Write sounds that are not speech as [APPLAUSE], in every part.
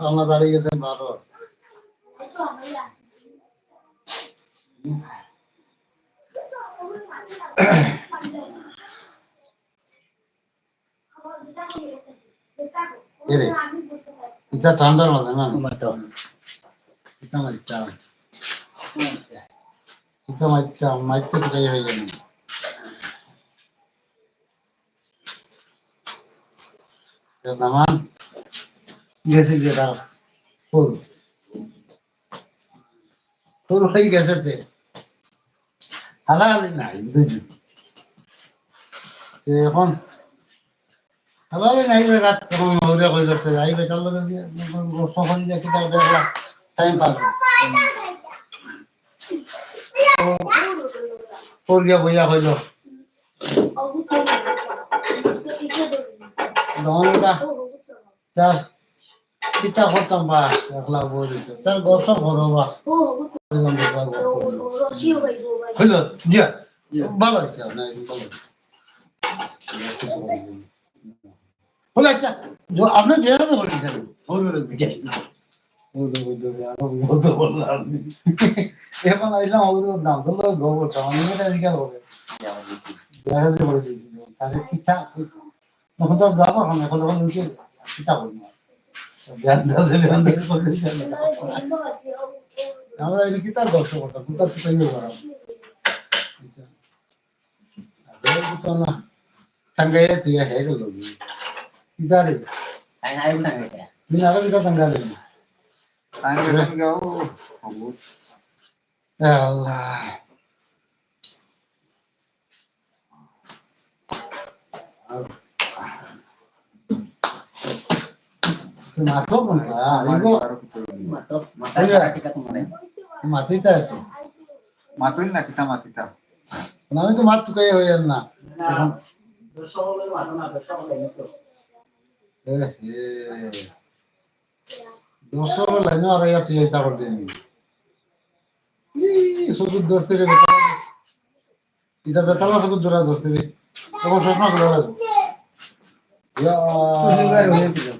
আমরা দাঁড়িয়ে গেছেন ভালো ইটা ঠান্ডার মাঝে না? ইটা মাইটা ইটা মাইটা মাইতে ঢুকাই হয়ে গেল নামান। গেছে যেটা ফুল। ফুল হয়ে গেছে তে হালাহালি নাই তো এখন হালাহালি নাই রাত তখন মহুরে কই করতে যাই বেটার লোক দিয়ে সখন দিয়ে কিতা দেখলা টাইম পাস গিয়া বইয়া হইল। দহনটা তার পিতা করতাম বা একলা বই দিছে তার গল্প করো বা হইল দিয়া ভালো আচ্ছা আপনি এখন আইলাম হলুদের দাম তো গোবর আমি দিকে হবে বেড়াতে করে দিয়েছিল তাহলে পিঠা তখন তো যাব এখন এখন এখন উঠে পিঠা করব আমরা এই কিতাব গল্প করতাম কোথাও কোথায় করাম না টাঙ্গাইলে তুই হেড হলো কিতারে তুমি আরও কিতা টাঙ্গাইলে মাথো মাতিতা আমি তো মাত তুকাই না দর্শকদের মাতো না লাইন তুই এটা করে সুদু রে এটা বেতালা দর্শে রে তখন চশমা গুলো লাগবে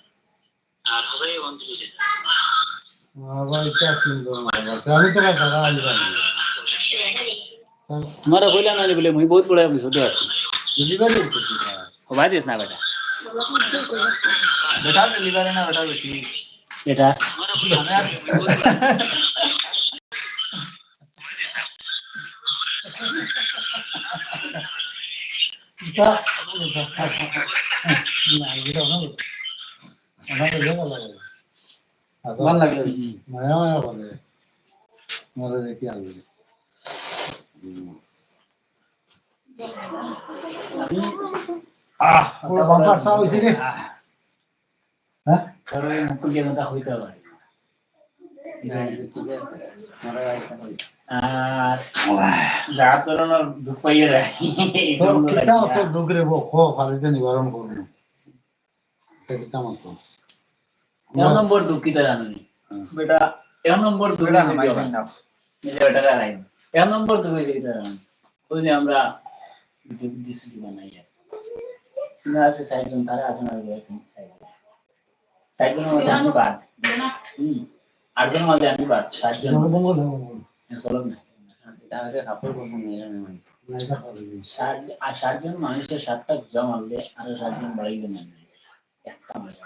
না চলে আর হসাই ওখান তুলিছে আবার এটা কিনবো না আমি তো তারা আইবা না। তোমার কইলা না বলে মুই বহুত [LAUGHS] ভালো লাগে মায়া মায়া বলে। মরে দেখি আসবে। আহ পুরো বাম্পার সাহ হয়েছে রে। হ্যাঁ? মুকুল কে হইতে পারে। আর যা ধরনের দুঃখ পাইয়ে রে তোর কিতাব তো দুগরে বো খো ফালিতে নিবারণ এটা কিতাব এক নম্বর দুঃখিত জানি বেটা এক নম্বর দুঃখিত নিজের লাইন এক নম্বর দুঃখিত জানি আমরা ডিসিপ্লি বানাই না আছে সাইজন তারা আছে না সাইজন সাইজন মধ্যে আমি বাদ। হুম আটজন মধ্যে আমি বাদ সাতজন। না। তাহলে কাপড় ষাট মানুষের ষাটটা জমালে আরও ষাটজন বাড়াইবে না একটা মজা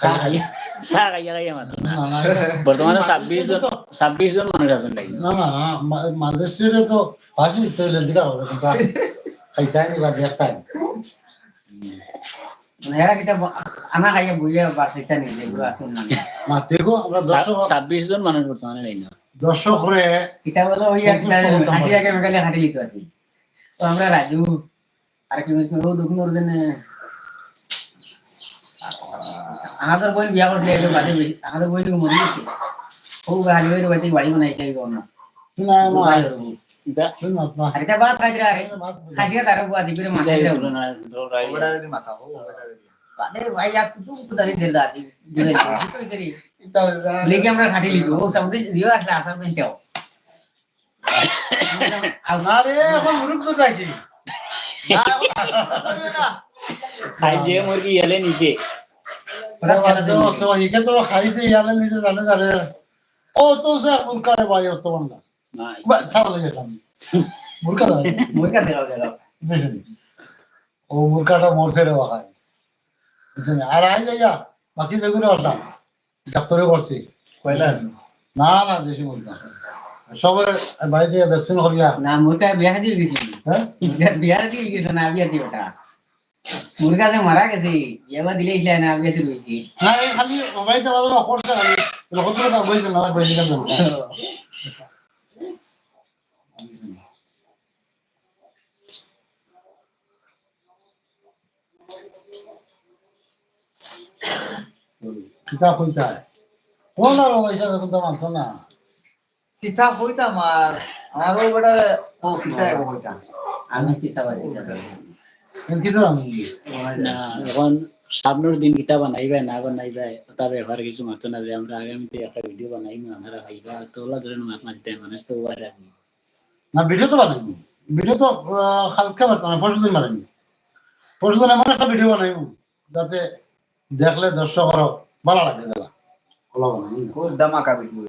চা খাইয়া খাইয়া না। বর্তমানে ছাব্বিশ জন ছাব্বিশ জন মানুষ আছেন না না ম্যাজিস্ট্রেটে তো ফাঁসি তৈলে জিগা হবে খাইতাই বা দেখতাই ছাব্বিশ জন মানুষ বর্তমানে দর্শক আমরা রাজু আর কি আমাদের বই বিয়া করলে এসে বাদে আমাদের বই থেকে মরে গেছে ও হাজি ভাই বাড়ি বাড়ি বানাইছে এই গণ না না না। না আর বাদ তার মাথা দৌড়াই। বাদে ভাই আর তুই তো দাঁড়ি দিল দাদি দিলে তো ইতরি लेके আমরা খাটি লিখো ও সামনে দিও আসলে আসাম দিন চাও না এখন মুরুখ তো থাকি [LAUGHS] খাই যে মুরগি এলে নিচে তো তো খাইছে ইয়ালে নিজে জানে জানে ও সে মুরকারে ছাড়া গেলাম মুরকা মুরকা মুরকাটা মরছে রে? আর আই যাইয়া বাকি যেগুলো ডাক্তারে করছি। কয়লা? না না দেশি মুরগা সবার বাড়িতে ভ্যাকসিন করিয়া? না মুরকা বিয়া দিয়ে গেছি। হ্যাঁ? বিয়ার দিয়ে গেছিল না বিয়া দিয়ে ওটা মুরগা যে মারা গেছে। বিয়া দিলে ইসলে না বিয়া দিয়ে রয়েছি। না এই খালি বাড়িতে বাজার করছে খালি রকম না বইছে না বইছে কেন কিতাব কইতা কোন আর পয়সা দেখুন তো মানতো না। কিতা আমারও বেটা কিতা আমি পিসা বাজি এখন সামনের দিন কিতা বানাইবে না বানাইবে তার ব্যাপারে কিছু মাতো না যে আমরা আগামীতে একটা ভিডিও বানাই না আমরা তো ওলা ধরে মাত মারতে মানুষ তো ওয়ার না ভিডিও তো বানাইনি ভিডিও তো কালকে বানাতো না পরশু দিন বানাইনি পরশু দিন এমন একটা ভিডিও বানাইব যাতে দেখলে দর্শকর ভালো লাগে দাদা। ভালো বানাই খুব দামাকা ভিডিও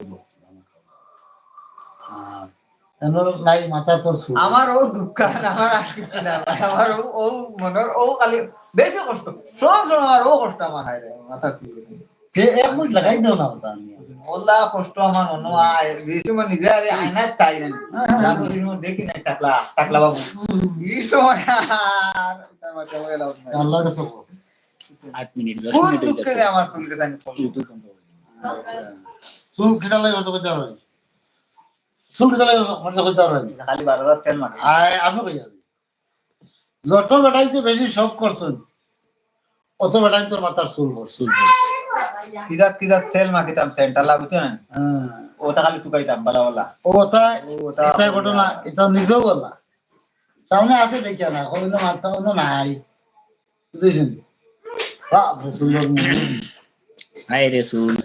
মাথা তো আমার ও দুঃখ আমার আর কিছু না আমার ও ও মনের ও খালি বেশি কষ্ট সব সময় আমার ও কষ্ট আমার হায় রে মাথা খুলে গেছে। এক মিনিট লাগাই দেও না ওটা আমি। ওলা কষ্ট আমার মনে হয় বেশি মানে নিজে আরে আয়না চাই না। দিন দেখি না টাকলা টাকলা বাবু। এই সময় আর তার মাঝে আমাকে লাভ কাছে আট মিনিট দশ মিনিট দুঃখ যে আমার চুল গেছে চুল খিদা লাগে হয়তো করতে পারবেন চুল করতে পারবেন। আমি কই যত বেটাইতে বেশি সব করছেন অত মাথার চুল করছে কিজাত কিজাত তেল মাখিতাম সেন্টার না? ওটা খালি টুকাইতাম বালা বালা। ও ওটা ওটা এটা ঘটনা এটা নিজেও বললা। সামনে আছে দেখিয়া না অন্য মাথা অন্য নাই। বুঝেছেন? বাপরে সুন্দর মুখ। রে সুল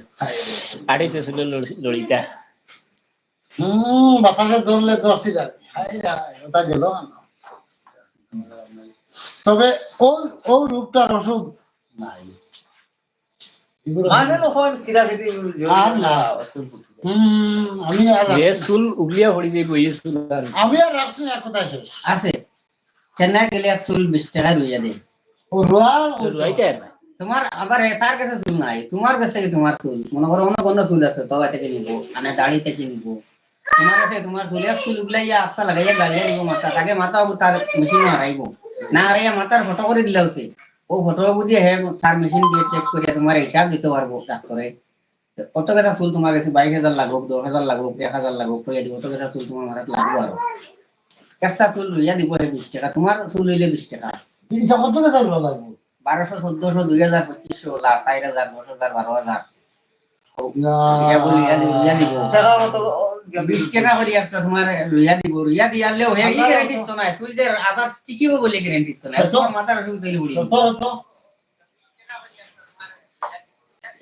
আড়িতে ছিল লড়িটা। হুম বাতাসে ধরলে দর্শি যাবে হাই হাই, ওটা গেল তবে ও ও রূপটার ওষুধ নাই। মানে আর আমি আর রাখছি- আর আর না আছে। চেন্নাই গেলে এক চুল বিশ টাকা রইয়া দে। ও রোয়া ও রুয়াইতে তোমার আবার তার কাছে চুল নাই। তোমার কাছে কি তোমার চুল? মনে করো অন্য কোনো চুল আছে তবা থেকে নিব মানে দাড়ি থেকে নিব। তোমার কাছে তোমার চুল এক চুল উগলাইয়া আফসা লাগাইয়া গাড়িয়া নিব মাথা তাকে মাথা তার মেশিন হারাইব। না হারাইয়া মাথার ফটো করে দিলে হতে ও ফটো বুঝিয়ে হে তার মেশিন দিয়ে চেক করিয়া তোমার হিসাব দিতে পারব ডাক্তারে। কত কথা চুল তোমার কাছে? বাইশ হাজার লাগুক দশ হাজার লাগুক এক হাজার লাগুক কইয়া দিব কত কথা চুল তোমার মাথাত লাগবো আরও? একটা চুল রইয়া দিব হে বিশ টাকা তোমার চুল হইলে বিশ টাকা। কত চাইলো লাগবে বারোশো চোদ্দশো দুই হাজার পঁচিশশো লাখ চার হাজার দশ হাজার বারো হাজার। বিশ টাকা করে একটা তোমার লইয়া দিব লইয়া দিয়ালেও হে ই গ্যারান্টি তো না চুল যে আবার টিকিব বলে গ্যারান্টি তো না তোমার মাথার অসুখ তৈরি উড়ি কত কত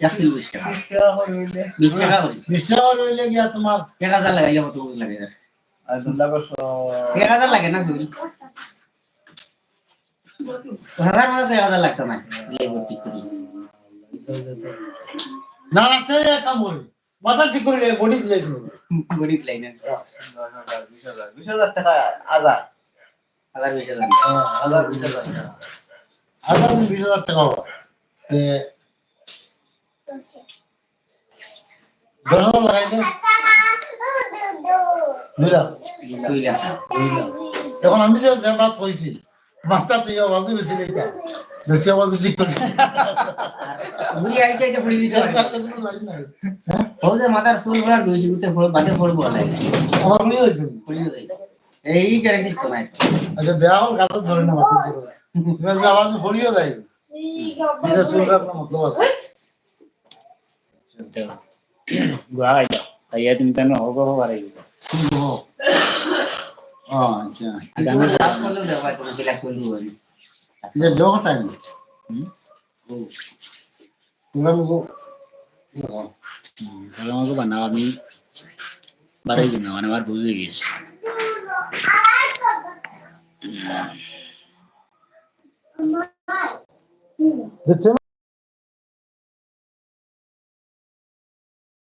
এক বিশ টাকা বিশ টাকা করে বিশ টাকা করি বিশ টাকা রইলে গিয়া তোমার এক হাজার লাগাইলে কত লাগে? আর দুর্গা করছ এক হাজার লাগে না চুল? হাজার মাঝে তো এক হাজার লাগতো না। লেবু ঠিক করি না রাখতে এক কাম করি। মাথা ঠিক করে বডি দিলে। গরিব লাইনে বিশ হাজার বিশ হাজার টাকা হাজার হাজার বিশ হাজার হাজার বিশ হাজার টাকা। হাজার বিশ হাজার টাকা দশ হাজার লাগাইলে দুই লাখ। দুই লাখ। এখন আমি যে বাদ কইছি মাস্টার তুই আওয়াজ বেশি লেখা। বেশি আওয়াজ ঠিক করে দুই আইটা যে ফুলি দিতে হও যে মাথার চুলগুলার দুই চিগুতে ফোড় বাদে ফোড় বলা আমার বুঝে যাইতো ফুলি দেয় এই গ্যারান্টি তো আচ্ছা দেয়া হল গাছ ধরে না মাথা তুমি যে আওয়াজ ফড়িও যাই নিজের শুনলে আপনার মতলব আছে? গুয়া গাইল তাইয়া তুমি কেন হব হবার শুনব ও আচ্ছা। আমি সাত করলেও দেওয়া তুমি সিলেক্ট করলি টাইম তোমরা মুগো তাহলে আমাকে বানাও আমি বাড়াই দিন মানে আমার বুঝে গেছি। দেখছেন